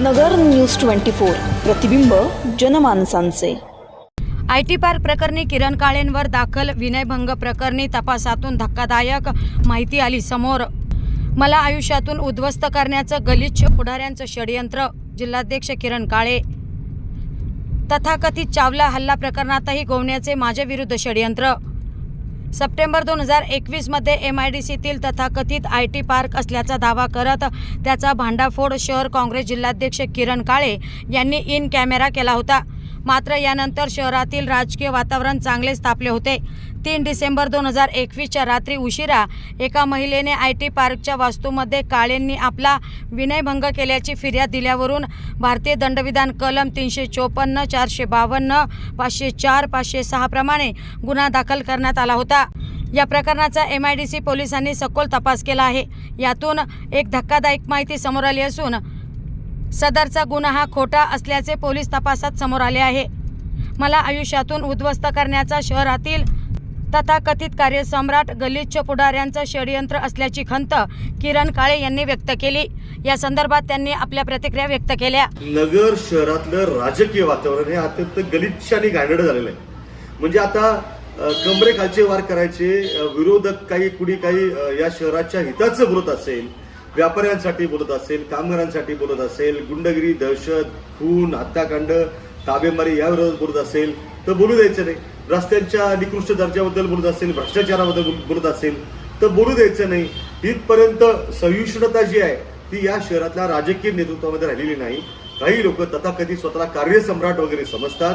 नगर news twenty four. प्रतिबिंब जनमानसांचे. I T park प्रकरणी किरण काळेंवर दाखल विनयभंग प्रकरणी तपासातून धक्कादायक माहिती आली समोर. मला आयुष्यातून उद्ध्वस्त करण्याचं गलिच्छ पुढाऱ्यांचं षडयंत्र जिल्हाध्यक्ष किरण काळे. तथाकथित चावला हल्ला प्रकरणातही गोवण्याचे माझ्या विरुद्ध षडयंत्र. सप्टेंबर दोन हजार एकवीसमध्ये एम आय डी सीतील तथाकथित आय टी पार्क असल्याचा दावा करत त्याचा भांडाफोड शहर काँग्रेस जिल्हाध्यक्ष किरण काळे यांनी इन कॅमेरा केला होता. मात्र यानंतर शहरातील राजकीय वातावरण चांगलेच तापले होते. तीन डिसेंबर दोन हजार एकवीसच्या रात्री उशिरा एका महिलेने आय टी पार्कच्या वास्तूमध्ये काळेंनी आपला विनयभंग केल्याची फिर्याद दिल्यावरून भारतीय दंडविधान कलम तीनशे चोपन्न चारशे बावन्न पाचशे चार पाचशे सहाप्रमाणे गुन्हा दाखल करण्यात आला होता. या प्रकरणाचा एम आय डी सी पोलिसांनी सखोल तपास केला आहे. यातून एक धक्कादायक माहिती समोर आली असून सदरचा गुन्हा हा खोटा असल्याचे पोलीस तपासात समोर आले आहे. मला आयुष्यातून उद्ध्वस्त करण्याचा शहरातील तथाकथित कार्यसम्राट गलिच्छ पुढाऱ्यांचं षडयंत्र असल्याची खंत किरण काळे यांनी व्यक्त केली. या संदर्भात त्यांनी आपल्या प्रतिक्रिया व्यक्त केल्या. नगर शहरातलं राजकीय वातावरण हे अत्यंत गलिच्छ आणि गांडड झालेलं आहे. म्हणजे आता कमरे खालचे वार करायचे विरोधक काही कुणी काही या शहराच्या हिताचं बोलत असेल व्यापाऱ्यांसाठी बोलत असेल कामगारांसाठी बोलत असेल गुंडगिरी दहशत खून हत्याकांड ताबेमारी या विरोधात बोलत असेल तर बोलू द्यायचं नाही. रस्त्यांच्या निकृष्ट दर्जाबद्दल बोलत असेल भ्रष्टाचाराबद्दल बोलत असेल तर बोलू द्यायचं नाही. इथपर्यंत सहिष्णुता जी आहे ती या शहरातल्या राजकीय नेतृत्वामध्ये राहिलेली नाही. काही लोक तथाकथित स्वतःला कार्यसम्राट वगैरे समजतात.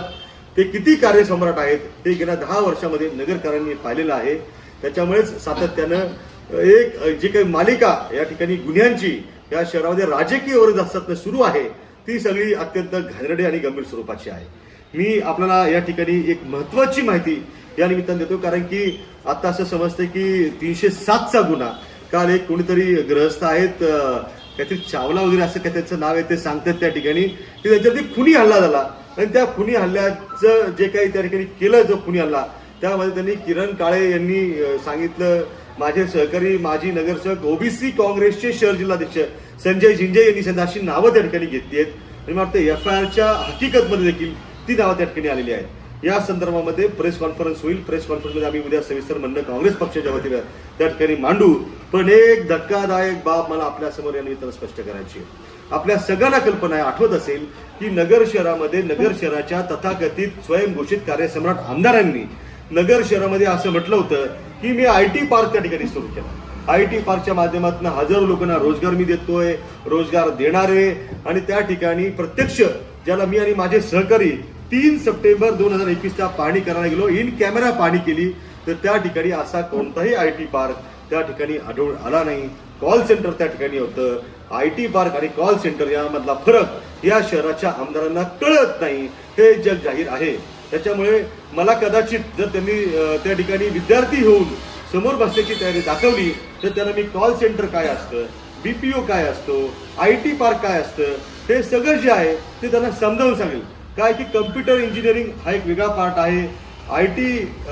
ते किती कार्यसम्राट आहेत ते गेल्या दहा वर्षामध्ये नगरकरांनी पाहिलेलं आहे. त्याच्यामुळेच सातत्यानं एक जी काही मालिका या ठिकाणी गुन्ह्यांची या शहरामध्ये राजकीय वर्ग असतात सुरू आहे ती सगळी अत्यंत घाणेरडी आणि गंभीर स्वरूपाची आहे. मी आपल्याला या ठिकाणी एक महत्वाची माहिती या निमित्तानं देतो कारण की आता असं समजतं की तीनशे सातचा गुन्हा काल एक कोणीतरी ग्रहस्थ आहेत काहीतरी चावला वगैरे असं काय त्यांचं नाव आहे ते सांगतात त्या ठिकाणी. की त्यांच्यावरती खुनी हल्ला झाला. आणि त्या खुनी हल्ल्याचं जे काही त्या ठिकाणी केलं जो खुनी हल्ला त्यामध्ये त्यांनी किरण काळे यांनी सांगितलं. माझे सहकारी माजी नगरसेवक ओबीसी काँग्रेसचे शहर जिल्हाध्यक्ष संजय झिंजे यांनी सध्या अशी नावं त्या ठिकाणी घेतली आहेत. आणि मला वाटतं एफ आय आरच्या हकीकतमध्ये देखील ती नावं त्या ठिकाणी आलेली आहेत. या संदर्भामध्ये प्रेस कॉन्फरन्स होईल. प्रेस कॉन्फरन्समध्ये आम्ही उद्या सविस्तर म्हणणं काँग्रेस पक्षाच्या वतीनं त्या ठिकाणी मांडू. पण एक धक्कादायक बाब मला आपल्यासमोर या निमित्तानं स्पष्ट करायची आहे. आपल्या सगळ्यांना कल्पना आहे आठवत असेल की नगर शहरामध्ये नगर शहराच्या तथाकथित स्वयंघोषित कार्यसम्राट आमदारांनी नगर शहरामध्ये असं म्हटलं होतं की मी आय टी पार्क त्या ठिकाणी सुरू केला. आय टी पार्कच्या माध्यमातून हजारो लोकांना रोजगार मी देतोय रोजगार देणारे आणि त्या ठिकाणी प्रत्यक्ष ज्याला मी आणि माझे सहकारी तीन सप्टेंबर दोन हजार एकवीसला पाहणी करायला गेलो. इन कॅमेरा पाहणी केली. तर त्या ठिकाणी असा कोणताही आय टी पार्क त्या ठिकाणी आढळून आला नाही. कॉल सेंटर त्या ठिकाणी होतं. आय टी पार्क आणि कॉल सेंटर यामधला फरक या शहराच्या आमदारांना कळत नाही. हे जग जाहीर आहे. त्याच्यामुळे मला कदाचित जर त्यांनी त्या ठिकाणी विद्यार्थी होऊन समोर बसण्याची तयारी दाखवली तर त्यांना मी कॉल सेंटर काय असतं बीपीओ काय असतो आय टी पार्क काय असतं हे सगळं जे आहे ते त्यांना समजावून सांगेल. काय की कम्प्युटर इंजिनिअरिंग हा एक वेगळा पार्ट आहे. आय टी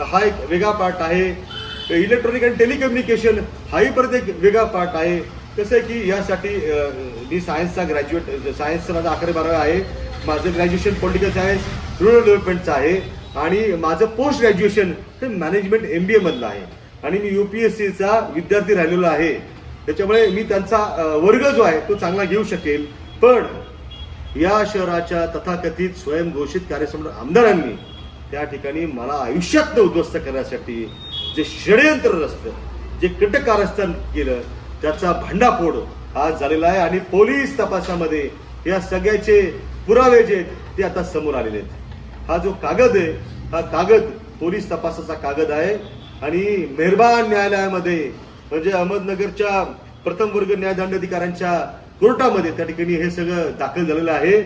हा एक वेगळा पार्ट आहे. इलेक्ट्रॉनिक अँड टेलिकम्युनिकेशन हाही परत एक वेगळा पार्ट आहे. कसं आहे की यासाठी मी सायन्सचा ग्रॅज्युएट सायन्सचा माझा अकरा बारावा आहे. माझं ग्रॅज्युएशन पॉलिटिकल सायन्स रुरल डेव्हलपमेंटचं आहे. आणि माझं पोस्ट ग्रॅज्युएशन हे मॅनेजमेंट एम बी एमधलं आहे. आणि मी यू पी एस सीचा विद्यार्थी राहिलेलो आहे. त्याच्यामुळे मी त्यांचा वर्ग जो आहे तो चांगला घेऊ शकेल. पण या शहराच्या तथाकथित स्वयंघोषित कार्यसम्राट आमदारांनी त्या ठिकाणी मला आयुष्यात उद्ध्वस्त करण्यासाठी जे षडयंत्र रचलं जे कटकारस्थान केलं त्याचा भांडाफोड आज झालेला आहे आणि पोलीस तपासामध्ये या सगळ्याचे पुरावे जे आहेत ते आता समोर आलेले आहेत. हा जो कागद आहे हा कागद पोलीस तपासाचा कागद आहे आणि मेहरबान न्यायालयामध्ये म्हणजे अहमदनगरच्या प्रथम वर्ग न्यायदंडाधिकाऱ्यांच्या कोर्टामध्ये त्या ठिकाणी हे सगळं दाखल झालेलं आहे.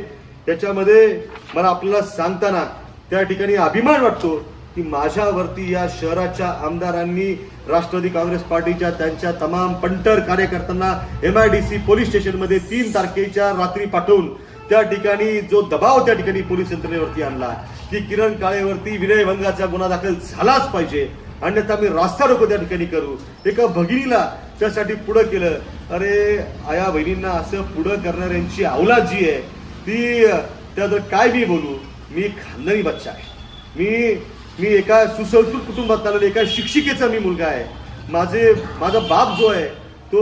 त्याच्यामध्ये मला आपल्याला सांगताना त्या ठिकाणी अभिमान वाटतो की माझ्यावरती या शहराच्या आमदारांनी राष्ट्रवादी काँग्रेस पार्टीच्या त्यांच्या तमाम पंटर कार्यकर्त्यांना M I D C police स्टेशनमध्ये तीन तारखेच्या रात्री पाठवून त्या ठिकाणी जो दबाव त्या ठिकाणी पोलीस यंत्रणेवरती आणला की किरण काळेवरती विनयभंगाचा गुन्हा दाखल झालाच पाहिजे. अन्यथा मी रास्ता रोको त्या ठिकाणी करू. एका भगिनीला त्यासाठी पुढं केलं. अरे आया बहिणींना असं पुढं करणाऱ्यांची अवलाद जी आहे ती त्यात काय मी बोलू मी खानदानी बच्चा आहे. मी मी एका सुसंस्कृत कुटुंबात आलेलो एका शिक्षिकेचा मी मुलगा आहे. माझे माझा बाप जो आहे तो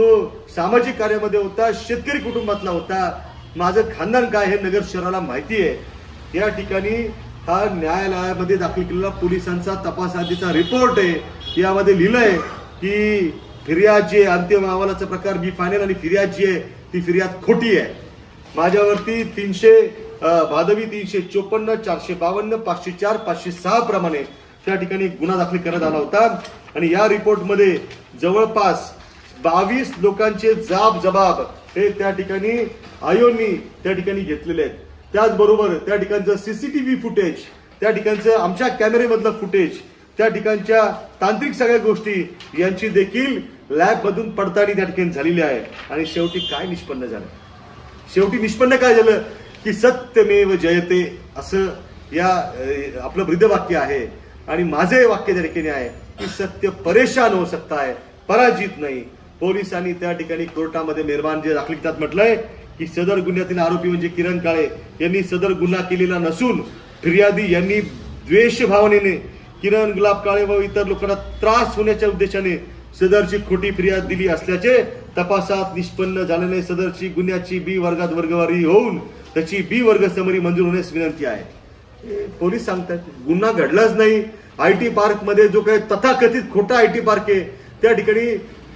सामाजिक कार्यामध्ये होता शेतकरी कुटुंबातला होता. माझं खानदान काय हे नगर शहराला माहिती आहे. या ठिकाणी हा न्यायालयामध्ये दाखल केलेला पोलिसांचा तपासाधीचा रिपोर्ट आहे. यामध्ये लिहिलंय की फिर्याद जी आहे अंतिम अहवालाचा प्रकार बी फायनल आणि फिर्याद जी आहे ती फिर्याद खोटी आहे. माझ्यावरती तीनशे भादवी तीनशे चोपन्न चारशे बावन्न पाचशे चार पाचशे सहा प्रमाणे त्या ठिकाणी गुन्हा दाखल करण्यात आला होता. आणि या रिपोर्टमध्ये जवळपास बावीस लोकांचे जाब जबाब हे त्या ठिकाणी आयोनी त्या ठिकाणी घेतलेले आहेत. त्याचबरोबर त्या ठिकाणचं सीसीटीव्ही फुटेज त्या ठिकाणचं आमच्या कॅमेरेमधलं फुटेज त्या ठिकाणच्या तांत्रिक सगळ्या गोष्टी यांची देखील लॅबमधून पडताळणी त्या ठिकाणी झालेली आहे. आणि शेवटी काय निष्पन्न झालं? शेवटी निष्पन्न काय झालं? की सत्यमेव जयते असं या आपलं ब्रिद वाक्य आहे. आणि माझं हे वाक्य त्या ठिकाणी आहे की सत्य परेशान हो सकता आहे पराजित नाही. पोलिसांनी त्या ठिकाणी कोर्टामध्ये निर्माण जे दाखल त्यात म्हटलंय की सदर गुन्ह्यातील आरोपी म्हणजे किरण काळे यांनी सदर गुन्हा केलेला नसून फिर्यादी यांनी द्वेष भावनेने किरण गुलाब काळे व इतर लोकांना त्रास होण्याच्या उद्देशाने सदरची खोटी फिर्याद दिली असल्याचे तपासात निष्पन्न झाल्याने सदरची गुन्ह्याची बी वर्गात वर्गवारी होऊन त्याची बी वर्ग समरी मंजूर होण्यास विनंती आहे. पोलीस सांगतात गुन्हा घडलाच नाही. आय टी पार्कमध्ये जो काही तथाकथित खोटा आय टी पार्क आहे त्या ठिकाणी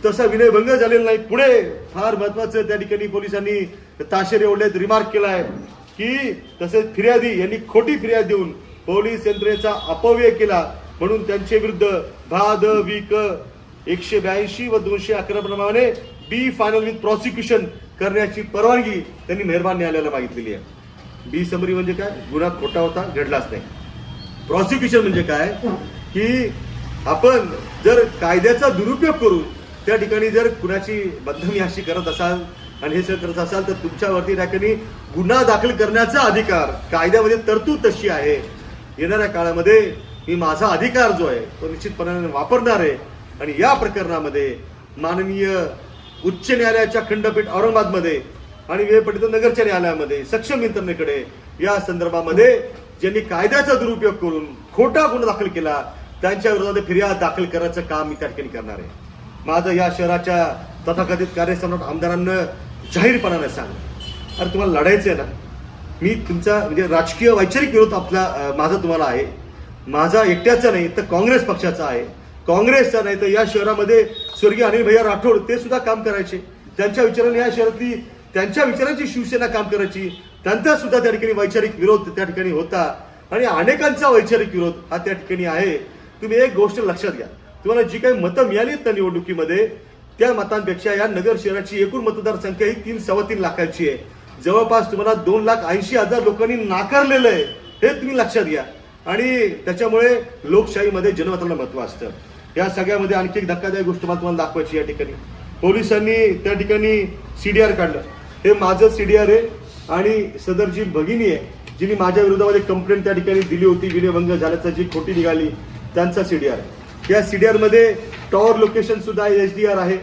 तसा विनयभंग झालेला नाही. पुढे फार महत्वाचं त्या ठिकाणी पोलिसांनी ताशेरे ओढल्यात रिमार्क केलाय की तसेच फिर्यादी यांनी खोटी फिर्याद देऊन पोलीस यंत्रणेचा अपव्यय केला म्हणून त्यांच्या विरुद्ध भाद विक एकशे ब्याऐंशी व दोनशे अकरा प्रमाणे बी फायनल विथ प्रॉसिक्युशन करण्याची परवानगी त्यांनी मेहरबान न्यायालयाला मागितलेली आहे. बी समरी म्हणजे काय? गुन्हा खोटा होता घडलाच नाही. प्रॉसिक्युशन म्हणजे काय? की आपण जर कायद्याचा दुरुपयोग करून त्या ठिकाणी जर कुणाची बदनामी अशी करत असाल आणि हे सगळं करत असाल तर तुमच्यावरती त्या ठिकाणी गुन्हा दाखल करण्याचा अधिकार कायद्यामध्ये तरतूद तशी आहे. येणाऱ्या काळामध्ये मी माझा अधिकार जो आहे तो निश्चितपणाने वापरणार आहे. आणि या प्रकरणामध्ये माननीय उच्च न्यायालयाच्या खंडपीठ औरंगाबादमध्ये आणि वेळपटीत नगरच्या न्यायालयामध्ये सक्षम यंत्रणेकडे या संदर्भामध्ये ज्यांनी कायद्याचा दुरुपयोग करून खोटा गुन्हा दाखल केला त्यांच्या विरोधात फिर्याद दाखल करायचं काम मी त्या ठिकाणी करणार आहे. माझं या शहराच्या तथाकथित कार्यसम्राट आमदारांना जाहीरपणाने सांग अरे तुम्हाला लढायचं आहे ना? मी तुमचा म्हणजे राजकीय वैचारिक विरोध आपला माझा तुम्हाला आहे. माझा एकट्याचा नाही तर काँग्रेस पक्षाचा आहे. काँग्रेसचा नाही तर या शहरामध्ये स्वर्गीय अनिल भैया राठोड ते सुद्धा काम करायचे. त्यांच्या विचाराने या शहरातली त्यांच्या विचारांची शिवसेना काम करायची. त्यांचा सुद्धा त्या ठिकाणी वैचारिक विरोध त्या ठिकाणी होता. आणि अनेकांचा वैचारिक विरोध हा त्या ठिकाणी आहे. तुम्ही एक गोष्ट लक्षात घ्या. तुम्हाला जी काही मतं मिळाली आहेत त्या निवडणुकीमध्ये त्या मतांपेक्षा या नगर शहराची एकूण मतदार संख्या ही तीन सव्वा तीन लाखांची आहे. जवळपास तुम्हाला दोन लाख ऐंशी हजार लोकांनी नाकारलेलं आहे हे तुम्ही लक्षात घ्या. आणि त्याच्यामुळे लोकशाहीमध्ये जनमताला महत्त्व असतं. या सगळ्यामध्ये आणखी एक धक्कादायक गोष्ट मला तुम्हाला दाखवायची या ठिकाणी. पोलिसांनी त्या ठिकाणी सी डी आर काढलं. हे माझं सी डी आर आहे आणि सदर जी भगिनी आहे जिने माझ्या विरोधामध्ये कंप्लेंट त्या ठिकाणी दिली होती विनयभंग झाल्याचं जी खोटी निघाली त्यांचा सी डी आर या सी डी आरमध्ये टॉवर लोकेशन सुद्धा एच डी आर आहे.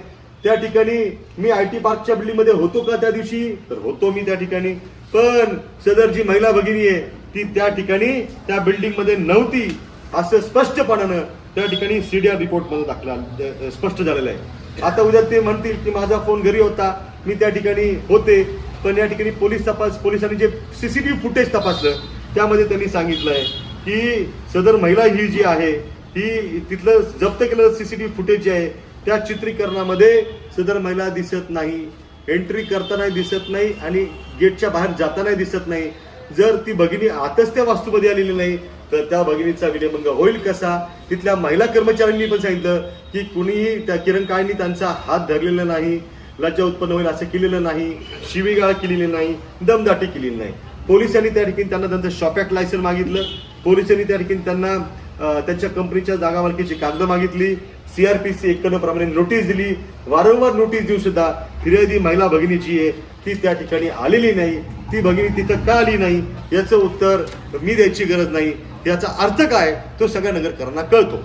त्या ठिकाणी मी आय टी पार्कच्या बिल्डिंगमध्ये होतो का त्या दिवशी? तर होतो मी त्या ठिकाणी. पण सदर जी महिला भगिनी आहे ती त्या ठिकाणी त्या बिल्डिंगमध्ये नव्हती असं स्पष्टपणानं त्या ठिकाणी सीडीआर आर रिपोर्टमध्ये दाखला स्पष्ट झालेलं आहे. आता उद्या ते म्हणतील की माझा फोन घरी होता मी त्या ठिकाणी होते पण या ठिकाणी पोलीस तपास पोलिसांनी जे C C T V footage तपासलं त्यामध्ये त्यांनी सांगितलं आहे की सदर महिला ही जी आहे ही तिथलं जप्त केलेलं सीसीटीव्ही फुटेज जे आहे त्या चित्रीकरणामध्ये सदर महिला दिसत नाही एंट्री करताना दिसत नाही आणि गेटच्या बाहेर जाताना दिसत नाही. जर ती भगिनी आतच त्या वास्तूमध्ये आलेली नाही तर त्या भगिनीचा विनयभंग होईल कसा? तिथल्या महिला कर्मचाऱ्यांनी पण सांगितलं की कुणीही त्या किरण काळेंनी त्यांचा हात धरलेला नाही लज्जा उत्पन्न होईल असं केलेलं नाही शिवीगाळ केलेली नाही दमदाटी केलेली नाही. पोलिसांनी त्या ठिकाणी त्यांना त्यांचं शॉपॅक लायसन मागितलं. पोलिसांनी त्या ठिकाणी त्यांना त्यांच्या कंपनीच्या जागा मालकीची कागद मागितली. सीआरपीसी एक्क्याण्णव प्रमाणे नोटीस दिली. वारंवार नोटीस देऊन सुद्धा फिर्यादी महिला भगिनी जी आहे ती त्या ठिकाणी आलेली नाही. ती भगिनी तिथं का आली नाही? याचं उत्तर मी द्यायची गरज नाही. याचा अर्थ काय? तो सगळ्या नगरकरांना कळतो.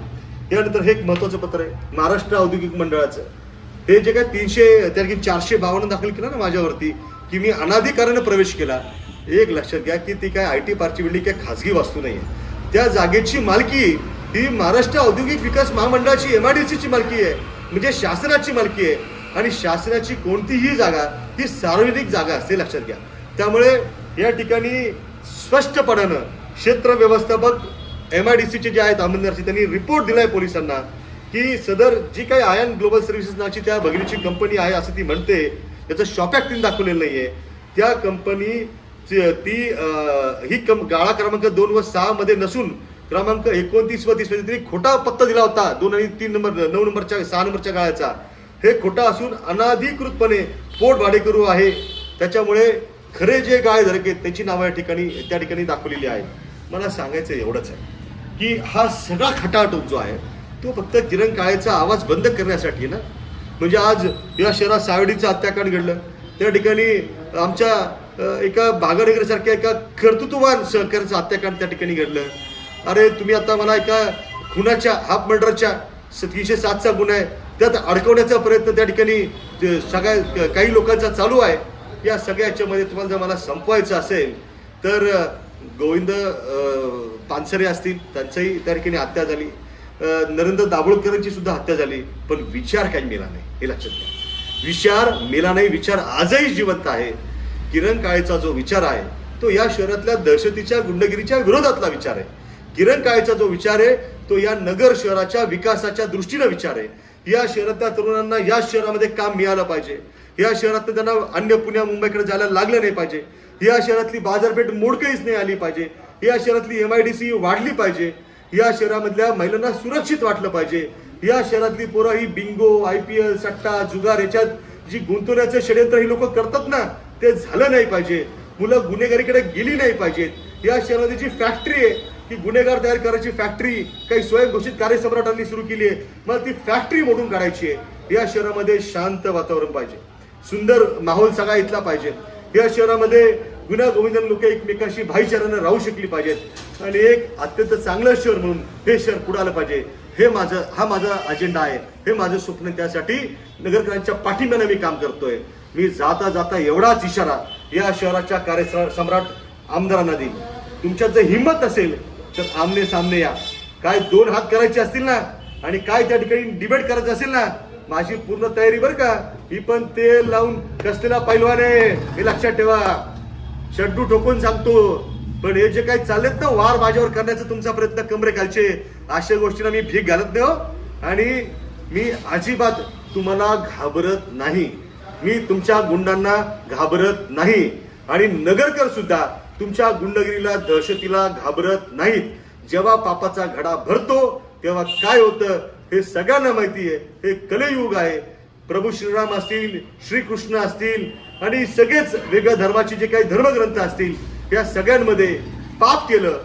त्यानंतर हे एक महत्वाचं पत्र आहे महाराष्ट्र औद्योगिक मंडळाचं. हे जे काय तीनशे त्या चारशे बावन्न दाखल केलं ना माझ्यावरती की मी अनाधिकारानं प्रवेश केला. एक लक्षात घ्या की ती काय आय टी पार्कची बिल्डिंग काय खाजगी वास्तू नाही आहे त्या जागेची मालकी ही महाराष्ट्र औद्योगिक विकास महामंडळाची एम आय डी सीची मालकी आहे म्हणजे शासनाची मालकी आहे. आणि शासनाची कोणतीही जागा ही सार्वजनिक जागा असते लक्षात घ्या. त्यामुळे या ठिकाणी स्पष्टपणानं क्षेत्र व्यवस्थापक एम आय डी सीचे जे आहेत अहमदनगरचे त्यांनी रिपोर्ट दिलाय पोलिसांना की सदर जी काही आयन ग्लोबल सर्व्हिसेस नावाची त्या भगिनीची कंपनी आहे असं ती म्हणते. त्याचं शॉपॅक तिने दाखवलेलं नाही आहे त्या कंपनी ती ही कम गाळा क्रमांक दोन व सहामध्ये नसून क्रमांक एकोणतीस व तीसमध्ये तिने खोटा पत्ता दिला होता. दोन आणि तीन नंबर नऊ नंबरच्या सहा नंबरच्या काळाचा हे खोटा असून अनाधिकृतपणे पोट भाडेकरू आहे. त्याच्यामुळे खरे जे गाय धरके त्याची नावं या ठिकाणी त्या ठिकाणी दाखवलेली आहेत मला सांगायचं एवढंच आहे की हा सगळा खटाटोप जो आहे तो फक्त किरण काळेचा आवाज बंद करण्यासाठी ना. म्हणजे आज या शहरात सावडीचं हत्याकांड घडलं. त्या ठिकाणी आमच्या एका बागडगरसारख्या एका कर्तृत्ववान सहकार्याचं हत्याकांड त्या ठिकाणी घडलं. अरे तुम्ही आता मला एका खुनाच्या हाफ मर्डरच्या तीनशे सातचा गुन्हा आहे. त्यात अडकवण्याचा प्रयत्न त्या ठिकाणी सगळ्या काही लोकांचा चालू आहे. या सगळ्याच्यामध्ये तुम्हाला जर मला संपवायचं असेल तर गोविंद पानसरे असतील त्यांचंही त्या ठिकाणी हत्या झाली. नरेंद्र दाभोळकरांची सुद्धा हत्या झाली पण विचार काही मेला नाही हे लक्षात घ्या. विचार मेला नाही विचार आजही जिवंत आहे. किरण काळेचा जो विचार आहे तो या शहरातल्या दहशतीच्या गुंडगिरीच्या विरोधातला विचार आहे. किरण काळेचा जो विचार आहे तो या नगर शहराच्या विकासाच्या दृष्टीनं विचार आहे. या शहरातल्या तरुणांना या शहरामध्ये काम मिळालं पाहिजे. या शहरात त्यांना अन्य पुण्या मुंबईकडे जायला लागलं नाही पाहिजे. या शहरातली बाजारपेठ मोडकळीच नाही आली पाहिजे. या शहरातली एम आय डी सी वाढली पाहिजे. या शहरामधल्या महिलांना सुरक्षित वाटलं पाहिजे. या शहरातली पोरं ही बिंगो आय पी एल सट्टा जुगार याच्यात जी गुंतवण्याचं षडयंत्र ही लोक करतात ना ते झालं नाही पाहिजे. मुलं गुन्हेगारीकडे गेली नाही पाहिजेत. या शहरामध्ये जी फॅक्टरी आहे ती गुन्हेगार तयार करायची फॅक्टरी काही स्वयंघोषित कार्यसम्राटांनी सुरू केली आहे. मला ती फॅक्टरी मोडून काढायची आहे. या शहरामध्ये शांत वातावरण पाहिजे. सुंदर माहोल सगळा इथला पाहिजे. या शहरामध्ये गुन्हा गोविंदन लोक एकमेकांशी भाईचारानं राहू शकली पाहिजेत. आणि एक अत्यंत चांगलं शहर म्हणून हे शहर पुढे आलं पाहिजे. हे माझं हा माझा अजेंडा आहे. हे माझं स्वप्न त्यासाठी नगरकरांच्या पाठिंब्याने मी काम करतोय. मी जाता जाता एवढाच इशारा या शहराच्या कार्य सम्राट आमदारांना देईल तुमच्यात जर हिंमत असेल तर आमने सामने या. काय दोन हात करायचे असतील ना आणि काय त्या ठिकाणी डिबेट करायचं असेल ना माझी पूर्ण तयारी बरं का. ही पण तेल लावून कसलेला पैलवान आहे हे लक्षात ठेवा. शड्डू ठोकून सांगतो. पण हे जे काही चाललेत ना वार माझ्यावर करण्याचा तुमचा प्रयत्न कमरे खालचे अशा गोष्टींना मी भीक घालत नाही हो. आणि मी अजिबात तुम्हाला घाबरत नाही. मी तुमच्या गुंडांना घाबरत नाही. आणि नगरकर सुद्धा तुमच्या गुंडगिरीला दहशतीला घाबरत नाहीत. जेव्हा पापाचा घडा भरतो तेव्हा काय होतं हे सगळ्यांना माहिती आहे. हे कलयुग आहे. प्रभू श्रीराम असतील श्रीकृष्ण असतील आणि सगळेच वेगळ्या धर्माचे जे काही धर्मग्रंथ असतील या सगळ्यांमध्ये पाप केलं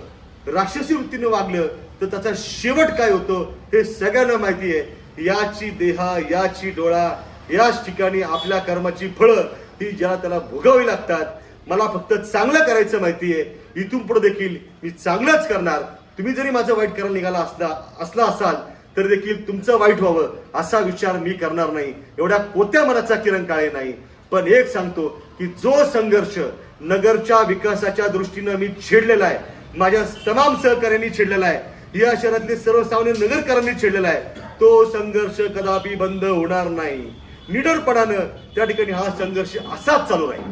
राक्षसी वृत्तीनं वागलं तर त्याचा शेवट काय होतो हे सगळ्यांना माहिती आहे. याची देहा याची डोळा याच ठिकाणी आपल्या कर्माची फळं ही ज्याला त्याला भोगावी लागतात मला फक्त चांगलं करायचं माहिती आहे इथून पुढे देखील मी चांगलंच करणार. तुम्ही जरी माझं वाईट करायला निघाला असला असला असाल तर देखील तुमचं वाईट व्हावं असा विचार मी करणार नाही. एवढ्या कोत्या मनाचा किरण काळे नाही. पण एक सांगतो की जो संघर्ष नगरच्या विकासाच्या दृष्टीनं मी छेडलेला आहे माझ्या तमाम सहकाऱ्यांनी छेडलेला आहे या शहरातले सर्वसामान्य नगरकरांनी छेडलेला आहे तो संघर्ष कदापि बंद होणार नाही. निडरपणानं त्या ठिकाणी हा संघर्ष असाच चालू राहील.